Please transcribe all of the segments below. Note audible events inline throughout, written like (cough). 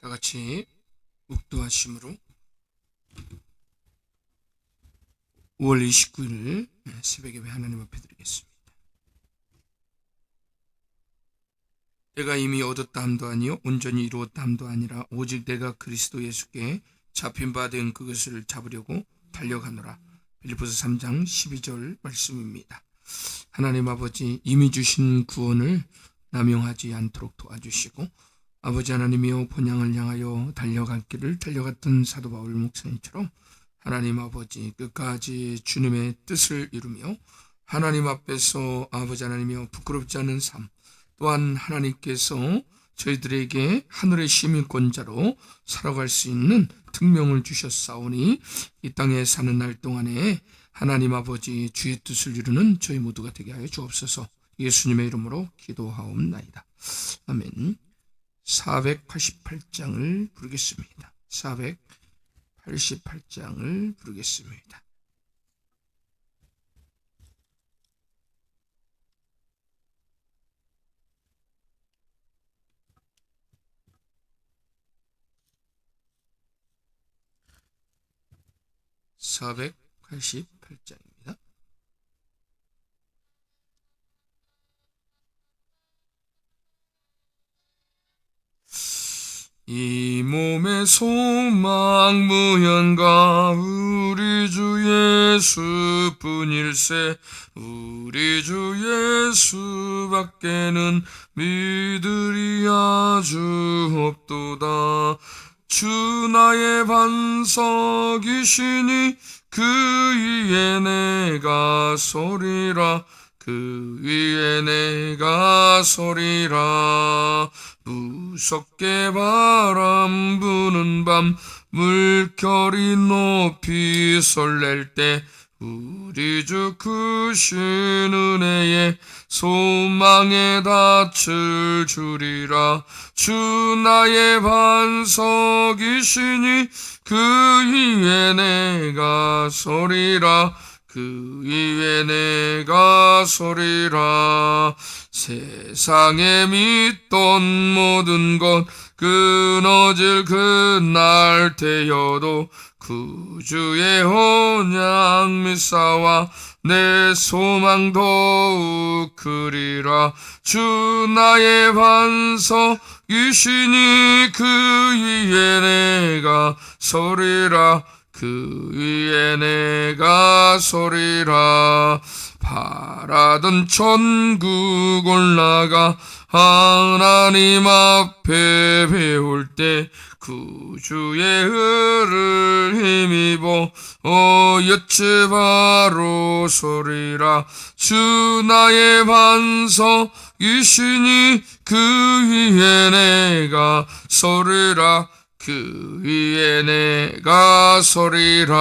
다 같이 묵도하심으로 5월 29일 새벽 예배 하나님 앞에 드리겠습니다. 내가 이미 얻었다 함도 아니요 온전히 이루었다 함도 아니라 오직 내가 그리스도 예수께 잡힌 바 된 그것을 잡으려고 달려가노라. 빌리포스 3장 12절 말씀입니다. 하나님 아버지 이미 주신 구원을 남용하지 않도록 도와주시고 아버지 하나님이여 본향을 향하여 달려갈 길을 달려갔던 사도 바울 목사님처럼 하나님 아버지 끝까지 주님의 뜻을 이루며 하나님 앞에서 아버지 하나님이여 부끄럽지 않은 삶 또한 하나님께서 저희들에게 하늘의 시민권자로 살아갈 수 있는 특명을 주셨사오니 이 땅에 사는 날 동안에 하나님 아버지 주의 뜻을 이루는 저희 모두가 되게 하여 주옵소서 예수님의 이름으로 기도하옵나이다. 아멘. 488장을 부르겠습니다. 488장을 부르겠습니다. (488장입니다) 이 몸의 소망 무현가 우리 주 예수뿐일세 우리 주 예수밖에는 믿으리 아주 없도다. 주 나의 반석이시니 그 위에 내가 소리라 그 위에 내가 소리라. 무섭게 바람 부는 밤 물결이 높이 설렐 때 우리 주 크신 은혜에 소망에 닻을 주리라. 주 나의 반석이시니 그 위에 내가 소리라 그 위에 내가 소리라. 세상에 믿던 모든 것 끊어질 그날 되어도 구주의 언약 미사와 내 소망 더욱 크리라. 주 나의 반석이시니 그 위에 내가 소리라 그 위에 내가 소리라 바라던 천국 올라가 하나님 앞에 배울 때 구주의 의를 힘입어 어여츠 바로 소리라 주 나의 반석이시니 그 위에 내가 소리라 그 위에 내가 소리라.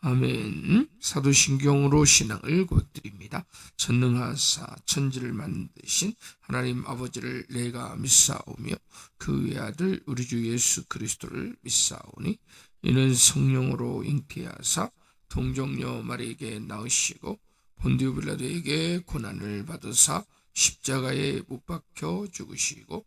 아멘. 사도신경으로 신앙을 고백드립니다. 전능하사 천지를 만드신 하나님 아버지를 내가 믿사오며 그 외 아들 우리 주 예수 그리스도를 믿사오니 이는 성령으로 잉태하사 동정녀 마리에게 낳으시고 본디오 빌라도에게 고난을 받으사 십자가에 못 박혀 죽으시고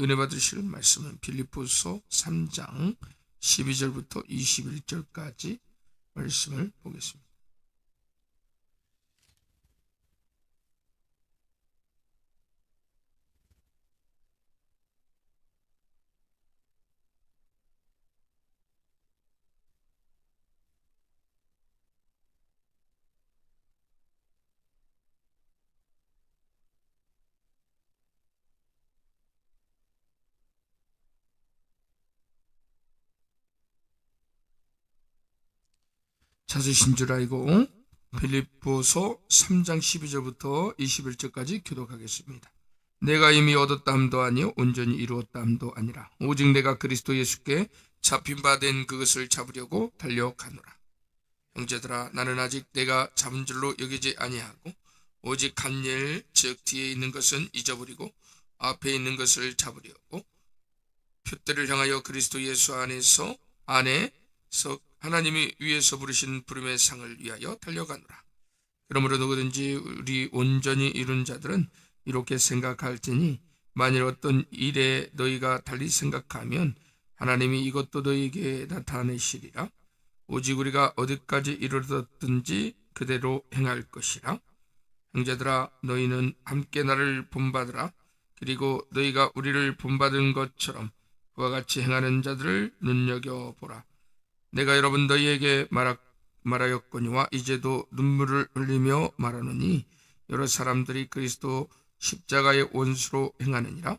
은혜 받으실 말씀은 빌립보서 3장 12절부터 21절까지 말씀을 보겠습니다. 찾으신 줄 알고 빌립보서 3장 12절부터 21절까지 교독하겠습니다. 내가 이미 얻었다함도 아니요 온전히 이루었다함도 아니라 오직 내가 그리스도 예수께 잡힌 바 된 그것을 잡으려고 달려가노라. 형제들아 나는 아직 내가 잡은 줄로 여기지 아니하고 오직 간일 즉 뒤에 있는 것은 잊어버리고 앞에 있는 것을 잡으려고 표대를 향하여 그리스도 예수 안에서 안에서 하나님이 위에서 부르신 부름의 상을 위하여 달려가노라. 그러므로 누구든지 우리 온전히 이룬 자들은 이렇게 생각할지니 만일 어떤 일에 너희가 달리 생각하면 하나님이 이것도 너희에게 나타내시리라. 오직 우리가 어디까지 이르렀든지 그대로 행할 것이라. 형제들아 너희는 함께 나를 본받으라. 그리고 너희가 우리를 본받은 것처럼 그와 같이 행하는 자들을 눈여겨보라. 내가 여러분 너희에게 말하, 말하였거니와 이제도 눈물을 흘리며 말하노니 여러 사람들이 그리스도 십자가의 원수로 행하느니라.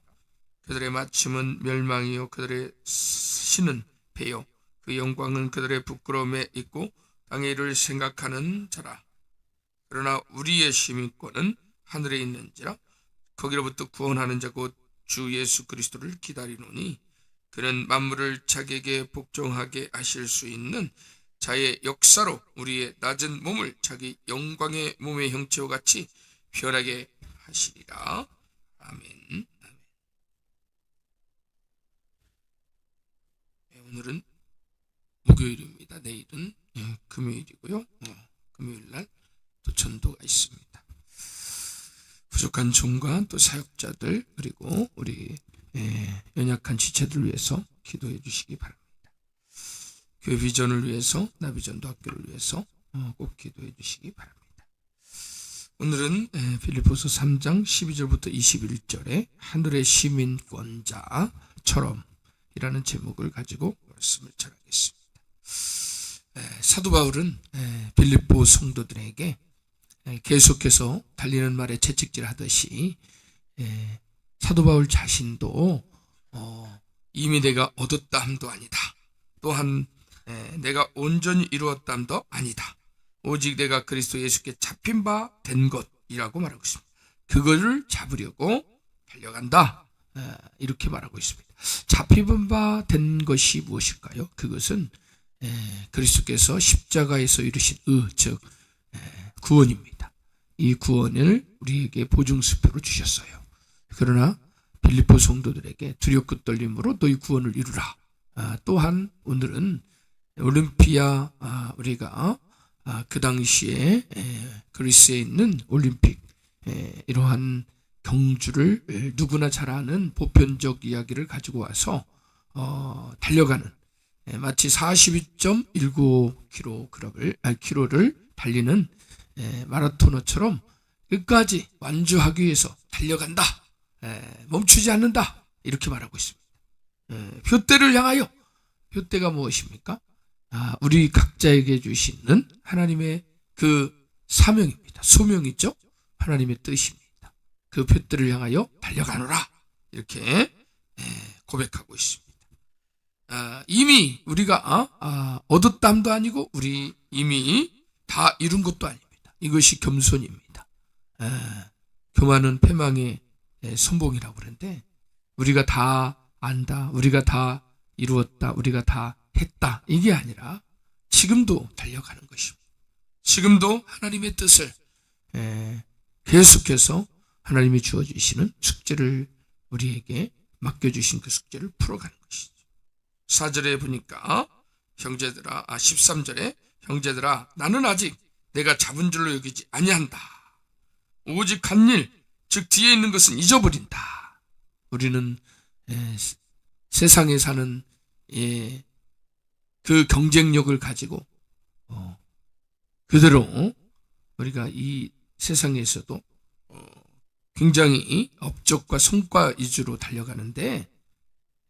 그들의 마침은 멸망이요 그들의 신은 배요 그 영광은 그들의 부끄러움에 있고 땅의 일을 생각하는 자라. 그러나 우리의 시민권은 하늘에 있는지라 거기로부터 구원하는 자 곧 주 예수 그리스도를 기다리노니 그는 만물을 자기에게 복종하게 하실 수 있는 자의 역사로 우리의 낮은 몸을 자기 영광의 몸의 형체와 같이 변하게 하시리라. 아멘. 네, 오늘은 목요일입니다. 내일은 예, 금요일이고요. 어, 금요일 날 또 전도가 있습니다. 부족한 종과 또 사역자들 그리고 우리 예, 연약한 지체들 위해서 기도해 주시기 바랍니다. 교회 비전을 위해서 나비전도 학교를 위해서 어, 꼭 기도해 주시기 바랍니다. 오늘은 예, 빌립보서 3장 12절부터 21절에 하늘의 시민권자처럼 이라는 제목을 가지고 말씀을 전하겠습니다. 에, 사도 바울은 에, 빌립보 성도들에게 에, 계속해서 달리는 말에 채찍질 하듯이 에, 사도 바울 자신도 어, 이미 내가 얻었다 함도 아니다. 또한 에, 내가 온전히 이루었다 함도 아니다. 오직 내가 그리스도 예수께 잡힌 바 된 것이라고 말하고 있습니다. 그거를 잡으려고 달려간다. 에, 이렇게 말하고 있습니다. 잡힌 바 된 것이 무엇일까요? 그것은 에, 그리스도께서 십자가에서 이루신 의, 즉 에, 구원입니다. 이 구원을 우리에게 보증수표로 주셨어요. 그러나 빌립보 성도들에게 두렵고 떨림으로 너희 구원을 이루라. 아, 또한 오늘은 올림피아 아, 우리가 아, 그 당시에 에, 그리스에 있는 올림픽 에, 이러한 경주를 에, 누구나 잘 아는 보편적 이야기를 가지고 와서 어, 달려가는 에, 마치 42.19km를 아, 킬로를 달리는 에, 마라토너처럼 끝까지 완주하기 위해서 달려간다. 에, 멈추지 않는다. 이렇게 말하고 있습니다. 에, 표대를 향하여 표대가 무엇입니까? 아, 우리 각자에게 주시는 하나님의 그 사명입니다. 소명이죠. 하나님의 뜻입니다. 그 표대를 향하여 달려가노라. 이렇게 에, 고백하고 있습니다. 아, 이미 우리가 아, 아, 얻었담도 아니고 우리 이미 다 이룬 것도 아닙니다. 이것이 겸손입니다. 에, 교만은 패망의 에, 선봉이라고 그러는데 우리가 다 안다, 우리가 다 이루었다, 우리가 다 했다 이게 아니라 지금도 달려가는 것입니다. 지금도 하나님의 뜻을 에, 계속해서 하나님이 주어주시는 숙제를 우리에게 맡겨주신 그 숙제를 풀어가는 것이죠. 4절에 보니까 형제들아, 아 13절에 형제들아 나는 아직 내가 잡은 줄로 여기지 아니한다. 오직 간일 즉 뒤에 있는 것은 잊어버린다. 우리는 에, 세상에 사는 예, 그 경쟁력을 가지고 어, 그대로 우리가 이 세상에서도 어, 굉장히 업적과 성과 위주로 달려가는데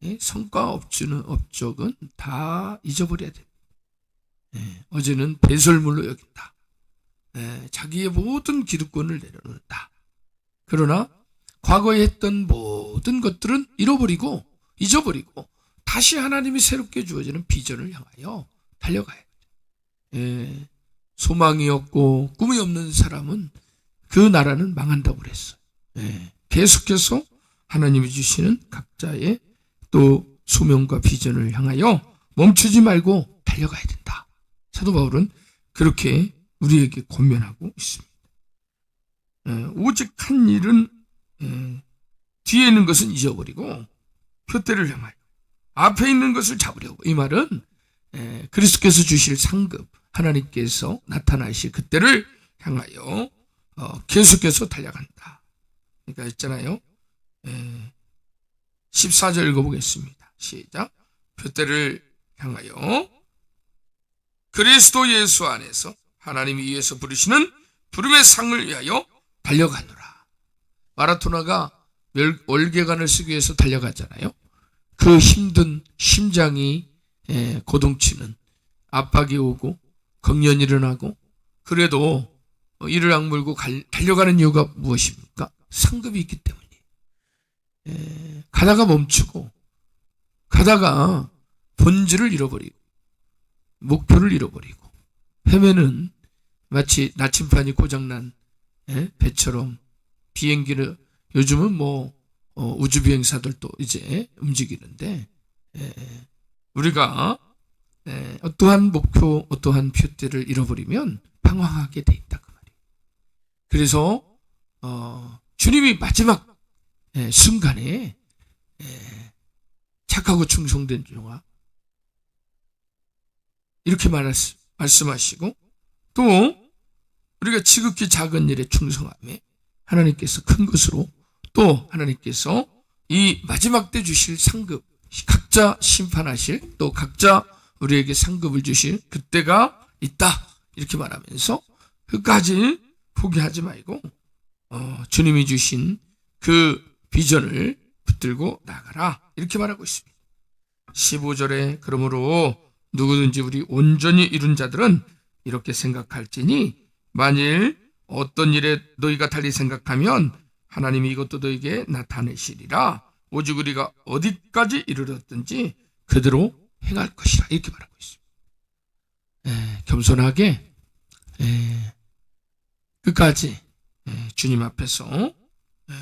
예, 성과 업주는 업적은 다 잊어버려야 돼. 예, 어제는 배설물로 여긴다. 예, 자기의 모든 기득권을 내려놓는다. 그러나 과거에 했던 모든 것들은 잃어버리고 잊어버리고 다시 하나님이 새롭게 주어지는 비전을 향하여 달려가야 돼. 예, 소망이 없고 꿈이 없는 사람은 그 나라는 망한다고 그랬어. 예, 계속해서 하나님이 주시는 각자의 또 소명과 비전을 향하여 멈추지 말고 달려가야 된다. 사도 바울은 그렇게 우리에게 권면하고 있습니다. 에, 오직 한 일은 에, 뒤에 있는 것은 잊어버리고 표대를 향하여 앞에 있는 것을 잡으려고 이 말은 에, 그리스도께서 주실 상급 하나님께서 나타나실 그때를 향하여 어, 계속해서 달려간다. 그러니까 있잖아요. 에, 14절 읽어보겠습니다. 시작. 표대를 향하여 그리스도 예수 안에서 하나님이 위에서 부르시는 부름의 상을 위하여 달려가노라. 마라토나가 멸- 월계관을 쓰기 위해서 달려가잖아요. 그 힘든 심장이 에, 고동치는 압박이 오고 경련이 일어나고 그래도 어, 이를 악물고 갈- 달려가는 이유가 무엇입니까? 상급이 있기 때문이에요. 에, 가다가 멈추고 가다가 본질을 잃어버리고 목표를 잃어버리고 헤매는 마치 나침판이 고장난 에, 배처럼 비행기를 요즘은 뭐 어, 우주 비행사들도 이제 움직이는데 에, 우리가 에, 어떠한 목표, 어떠한 표대를 잃어버리면 방황하게 돼 있다 그 말이에요. 그래서 어, 주님이 마지막 에, 순간에 에, 착하고 충성된 종아 이렇게 말하시, 말씀하시고 또 우리가 지극히 작은 일에 충성함에 하나님께서 큰 것으로 또 하나님께서 이 마지막 때 주실 상급 각자 심판하실 또 각자 우리에게 상급을 주실 그때가 있다 이렇게 말하면서 끝까지 포기하지 말고 어, 주님이 주신 그 비전을 붙들고 나가라 이렇게 말하고 있습니다. 15절에 그러므로 누구든지 우리 온전히 이룬 자들은 이렇게 생각할지니 만일 어떤 일에 너희가 달리 생각하면 하나님이 이것도 너에게 나타내시리라 오직 우리가 어디까지 이르렀든지 그대로 행할 것이라 이렇게 말하고 있습니다. 에, 겸손하게 에, 끝까지 에, 주님 앞에서 에,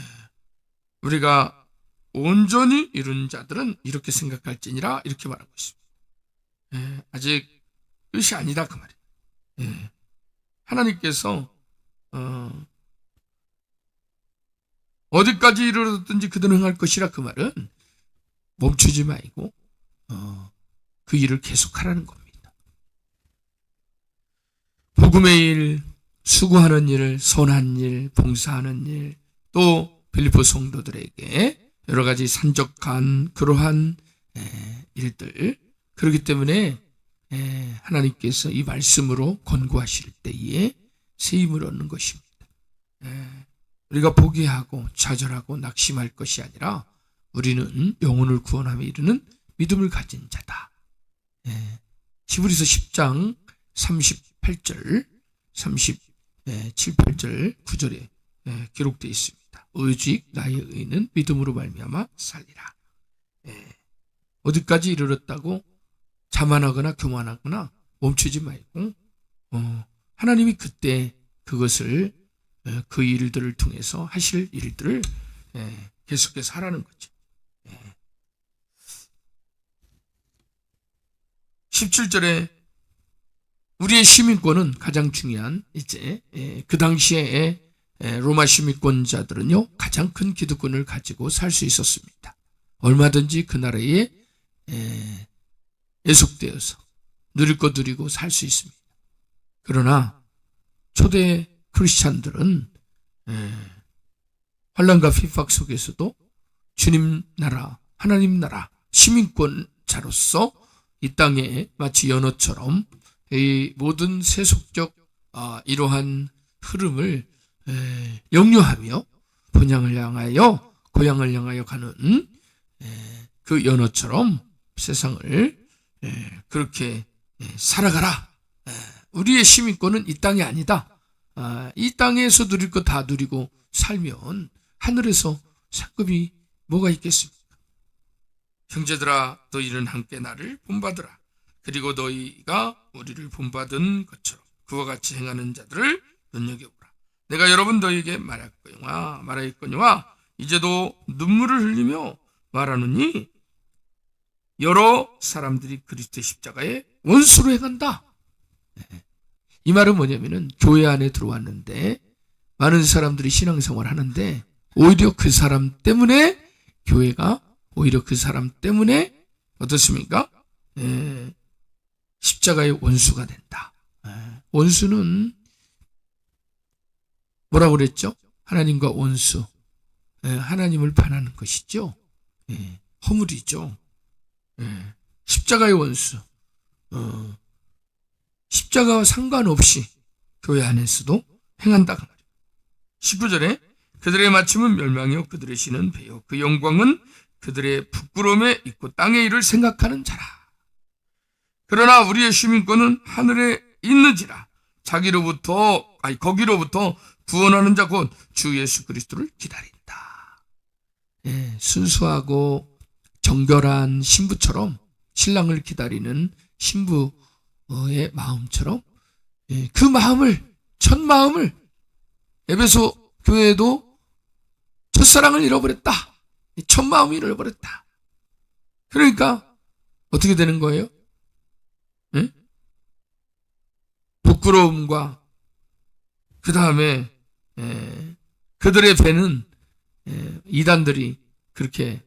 우리가 온전히 이룬 자들은 이렇게 생각할지니라 이렇게 말하고 있습니다. 에, 아직 끝이 아니다 그 말이에요. 예. 하나님께서 어, 어디까지 이르렀든지 그대로 행할 것이라 그 말은 멈추지 말고 어, 그 일을 계속하라는 겁니다. 복음의 일, 수고하는 일, 선한 일, 봉사하는 일, 또 빌리포 성도들에게 여러 가지 산적한 그러한 에, 일들 그렇기 때문에 에, 하나님께서 이 말씀으로 권고하실 때에 새 힘을 얻는 것입니다. 에, 우리가 포기하고 좌절하고 낙심할 것이 아니라 우리는 영혼을 구원함에 이르는 믿음을 가진 자다. 예, 히브리서 10장 38절, 37, 8절, 9절에 예, 기록되어 있습니다. 오직 나의 의는 믿음으로 말미암아 살리라. 예, 어디까지 이르렀다고 자만하거나 교만하거나 멈추지 말고 어, 하나님이 그때 그것을 에, 그 일들을 통해서 하실 일들을 에, 계속해서 하라는 거죠. 예. 17절에 우리의 시민권은 가장 중요한 이제 에, 그 당시에 에, 로마 시민권자들은요 가장 큰 기득권을 가지고 살 수 있었습니다. 얼마든지 그 나라에 에, 예속되어서 누릴 것 누리고 살 수 있습니다. 그러나 초대 크리스찬들은 에, 환란과 핍박 속에서도 주님 나라, 하나님 나라 시민권자로서 이 땅에 마치 연어처럼 이 모든 세속적 아, 이러한 흐름을 에, 역류하며 본향을 향하여 고향을 향하여 가는 에, 그 연어처럼 세상을 에, 그렇게 에, 살아가라. 에, 우리의 시민권은 이 땅이 아니다. 아, 이 땅에서 누릴 거다 누리고 살면 하늘에서 상급이 뭐가 있겠습니까? 형제들아 너희는 함께 나를 본받으라. 그리고 너희가 우리를 본받은 것처럼 그와 같이 행하는 자들을 눈여겨보라. 내가 여러분 너희에게 말했거니와 말하였거니와 이제도 눈물을 흘리며 말하노니 여러 사람들이 그리스도의 십자가에 원수로 행한다. 네. 이 말은 뭐냐면은 교회 안에 들어왔는데 많은 사람들이 신앙생활 하는데 오히려 그 사람 때문에 교회가 오히려 그 사람 때문에 어떻습니까? 예, 십자가의 원수가 된다. 예, 원수는 뭐라고 그랬죠? 하나님과 원수. 예, 하나님을 반하는 것이죠. 예, 허물이죠. 예, 십자가의 원수. 어, 십자가와 상관없이 교회 안에서도 행한다. 그 말이에요. 19절에 그들의 마침은 멸망이요 그들의 신은 배요 그 영광은 그들의 부끄러움에 있고 땅의 일을 생각하는 자라. 그러나 우리의 시민권은 하늘에 있는지라 자기로부터 아니 거기로부터 구원하는 자 곧 주 예수 그리스도를 기다린다. 예, 순수하고 정결한 신부처럼 신랑을 기다리는 신부의 마음처럼 예, 그 마음을 첫 마음을 에베소 교회도 첫사랑을 잃어버렸다. 첫 마음을 잃어버렸다. 그러니까 어떻게 되는 거예요? 예? 부끄러움과 그 다음에 그들의 배는 에, 이단들이 그렇게 에,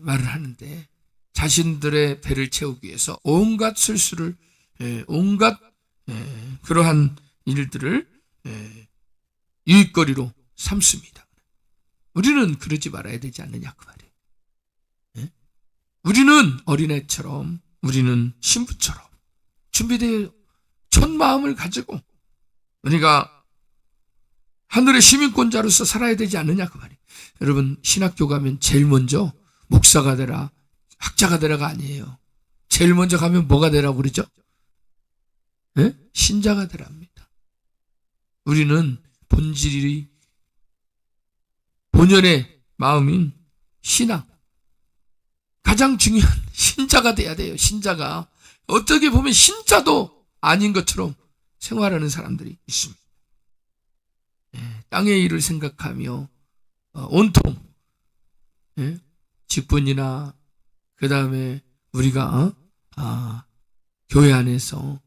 말을 하는데 자신들의 배를 채우기 위해서 온갖 실수를 에, 온갖 에, 그러한 일들을 에, 유익거리로 삼습니다. 우리는 그러지 말아야 되지 않느냐 그 말이에요. 예? 우리는 어린애처럼 우리는 신부처럼 준비되어 첫 마음을 가지고 우리가 하늘의 시민권자로서 살아야 되지 않느냐 그 말이에요. 여러분 신학교 가면 제일 먼저 목사가 되라 학자가 되라가 아니에요. 제일 먼저 가면 뭐가 되라고 그러죠? 예? 신자가 되랍니다. 우리는 본질이 본연의 마음인 신앙 가장 중요한 (laughs) 신자가 돼야 돼요. 신자가 어떻게 보면 신자도 아닌 것처럼 생활하는 사람들이 있습니다. 예, 땅의 일을 생각하며 어, 온통 예, 직분이나 그 다음에 우리가 어? 아, 교회 안에서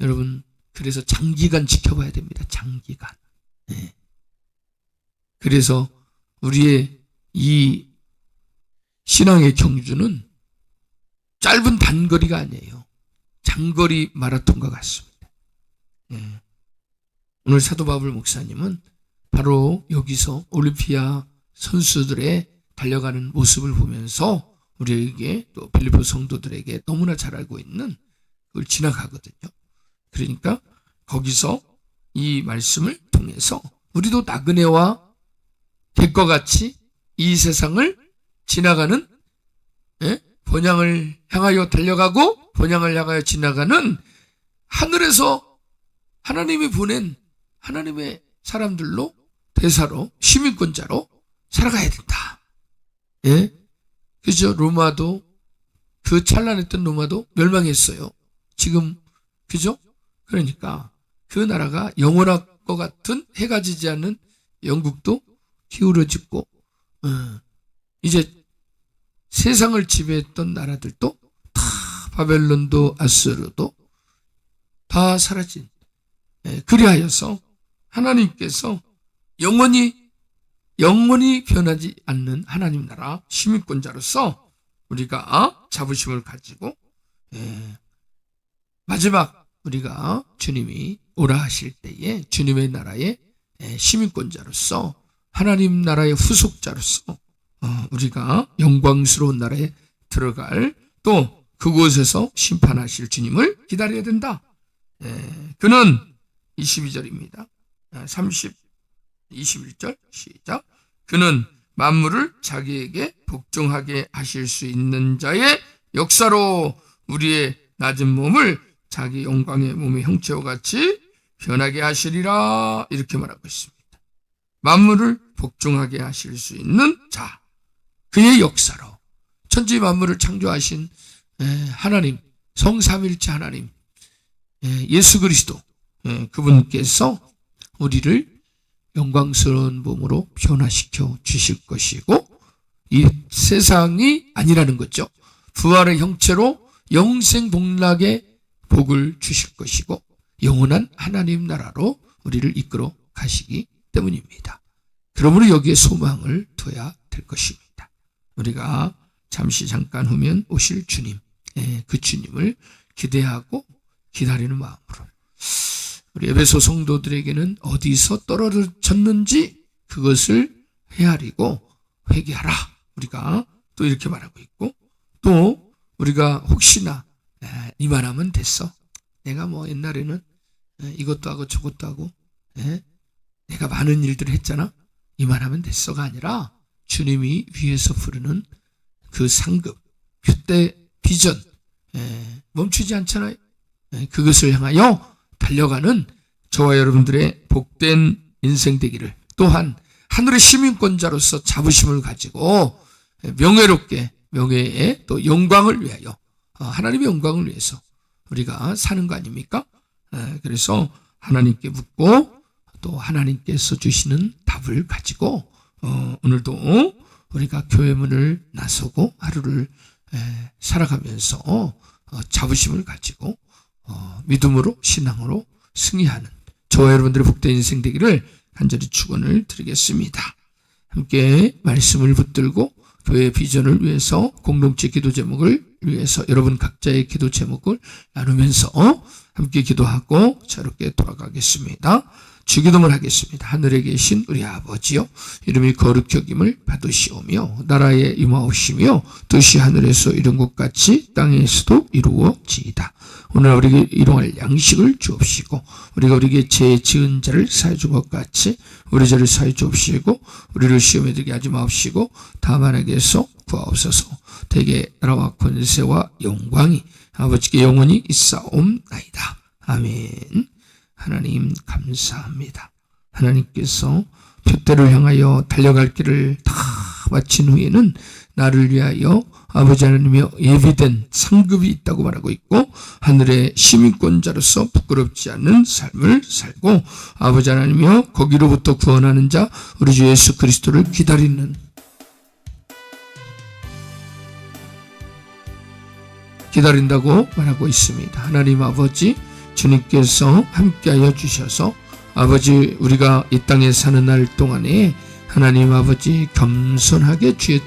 여러분 그래서 장기간 지켜봐야 됩니다. 장기간. 예. 그래서 우리의 이 신앙의 경주는 짧은 단거리가 아니에요. 장거리 마라톤과 같습니다. 예. 오늘 사도 바울 목사님은 바로 여기서 올림피아 선수들의 달려가는 모습을 보면서 우리에게 또 빌리보 성도들에게 너무나 잘 알고 있는 그걸 지나가거든요. 그러니까 거기서 이 말씀을 통해서 우리도 나그네와 객과 같이 이 세상을 지나가는 예? 본향을 향하여 달려가고 본향을 향하여 지나가는 하늘에서 하나님이 보낸 하나님의 사람들로 대사로 시민권자로 살아가야 된다. 예? 그죠? 로마도 그 찬란했던 로마도 멸망했어요. 지금 그죠? 그러니까 그 나라가 영원할 것 같은 해가 지지 않는 영국도 기울어지고 어, 이제 세상을 지배했던 나라들도 다 바벨론도 아스르도 다 사라진 예, 그리하여서 하나님께서 영원히 영원히 변하지 않는 하나님 나라 시민권자로서 우리가 자부심을 가지고 예, 마지막 우리가 주님이 오라 하실 때에 주님의 나라의 예, 시민권자로서 하나님 나라의 후속자로서 어, 우리가 영광스러운 나라에 들어갈 또 그곳에서 심판하실 주님을 기다려야 된다. 예, 그는 22절입니다. 30, 21절 시작. 그는 만물을 자기에게 복종하게 하실 수 있는 자의 역사로 우리의 낮은 몸을 자기 영광의 몸의 형체와 같이 변하게 하시리라 이렇게 말하고 있습니다. 만물을 복종하게 하실 수 있는 자 그의 역사로 천지 만물을 창조하신 하나님 성삼일체 하나님 예수 그리스도 그분께서 우리를 영광스러운 몸으로 변화시켜 주실 것이고 이 세상이 아니라는 거죠. 부활의 형체로 영생 복락의 복을 주실 것이고 영원한 하나님 나라로 우리를 이끌어 가시기 때문입니다. 그러므로 여기에 소망을 둬야 될 것입니다. 우리가 잠시 잠깐 후면 오실 주님, 예, 그 주님을 기대하고 기다리는 마음으로 우리 에베소 성도들에게는 어디서 떨어졌는지 그것을 헤아리고 회개하라. 우리가 또 이렇게 말하고 있고 또 우리가 혹시나 에, 이만 하면 됐어. 내가 뭐 옛날에는 에, 이것도 하고 저것도 하고 에, 내가 많은 일들을 했잖아. 이만 하면 됐어가 아니라 주님이 위에서 부르는 그 상급, 그때 비전 에, 멈추지 않잖아요. 에, 그것을 향하여 달려가는 저와 여러분들의 복된 인생 되기를 또한 하늘의 시민권자로서 자부심을 가지고 명예롭게 명예의 또 영광을 위하여 어, 하나님의 영광을 위해서 우리가 사는 거 아닙니까? 에, 그래서 하나님께 묻고 또 하나님께서 주시는 답을 가지고 어, 오늘도 우리가 교회 문을 나서고 하루를 에, 살아가면서 어, 자부심을 가지고 어, 믿음으로 신앙으로 승리하는 저와 여러분들의 복된 인생 되기를 간절히 축원을 드리겠습니다. 함께 말씀을 붙들고 교회 비전을 위해서 공동체 기도 제목을 위해서 여러분 각자의 기도 제목을 나누면서 함께 기도하고 자유롭게 돌아가겠습니다. 주기도문 하겠습니다. 하늘에 계신 우리 아버지요 이름이 거룩히 여김을 받으시오며 나라에 임하오시며 뜻이 하늘에서 이룬 것 같이 땅에서도 이루어지이다. 오늘 우리에게 일용할 양식을 주옵시고 우리가 우리에게 죄 지은 자를 사해 준것 같이 우리 죄를 사해 주옵시고 우리를 시험에 들게 하지 마옵시고 다만에게서 구하옵소서 대개 나라와 권세와 영광이 아버지께 영원히 있사옵나이다. 아멘. 하나님 감사합니다. 하나님께서 표대를 향하여 달려갈 길을 다 마친 후에는 나를 위하여 아버지 하나님의 예비된 상급이 있다고 말하고 있고 하늘의 시민권자로서 부끄럽지 않는 삶을 살고 아버지 하나님이여 거기로부터 구원하는 자 우리 주 예수 그리스도를 기다리는 기다린다고 말하고 있습니다. 하나님 아버지 주님께서 함께하여 주셔서 아버지 우리가 이 땅에 사는 날 동안에 하나님 아버지 겸손하게 주의